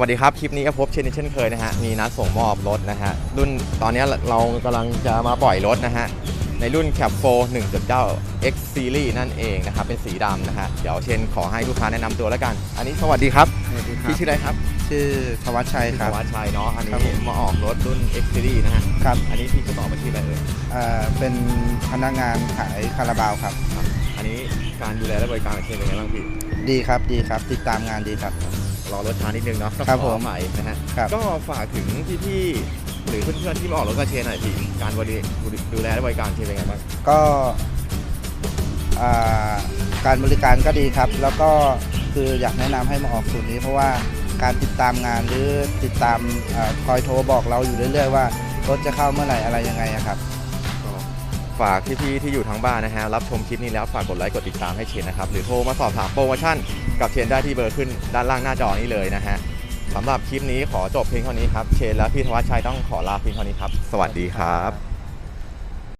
วัสดีครับคลิปนี้ก็พบเช่นเช่นเคยนะฮะมีนัดส่งมอบรถนะฮะรุ่นตอนนี้เรากำลังจะมาปล่อยรถนะฮะในรุ่น Cap 4 1.9 X Series นั่นเองนะครับเป็นสีดำนะฮะเดี๋ยวเชนขอให้ลูกค้าแนะนำตัวแล้วกัน อันนี้สวัสดีครับสวัสดีครัพี่บชื่ออะไรครับ ชื่อธวัชชัยพี่ครับธวัชชัยเนาะอันนี้ครับผมมาออกรถรุ่น X Series นะฮะครับอันนี้พี่ประกอบอาชีพอะไรเอ่ยเอ่อเป็นพนักงานขายคาราบาวครับ ครับอันนี้การดูแลและบริการของเชนเป็นไงบ้างพี่ดีครับดีครับ ติดตามงานดีครับ รอรถช้านิดนึงเนาะครับขอผมใหม่นะฮะครับก็ฝากถึงพี่ๆหรือเพื่อนๆที่มาออกรถกับเชนหน่อยพี่การบริดูแลและบริการเชนเป็นไงบ้างก็อ่าการบริการก็ดีครับ แล้วก็คืออยากแนะนำให้มาออกสูตรนี้ เพราะว่าการติดตามงานหรือติดตามอาคอยโทรบอกเราอยู่เรื่อยๆว่ารถจะเข้าเมื่อไหร่อะไรยังไงอะครับก็ ฝากพี่ๆที่อยู่ทางบ้านนะฮะรับชมคลิปนี้แล้วฝากกดไลค์กดติดตามให้เชนนะครับหรือโทรมาสอบถามโปรโมชั่นกับเชนได้ที่เบอร์ขึ้นด้านล่างหน้าจอนี้เลยนะฮะสำหรับคลิปนี้ขอจบเพียงเท่านี้ครับเชนและพี่ธวัชชัยต้องขอลาเพียงเท่านี้ครับ สวัสดีครับ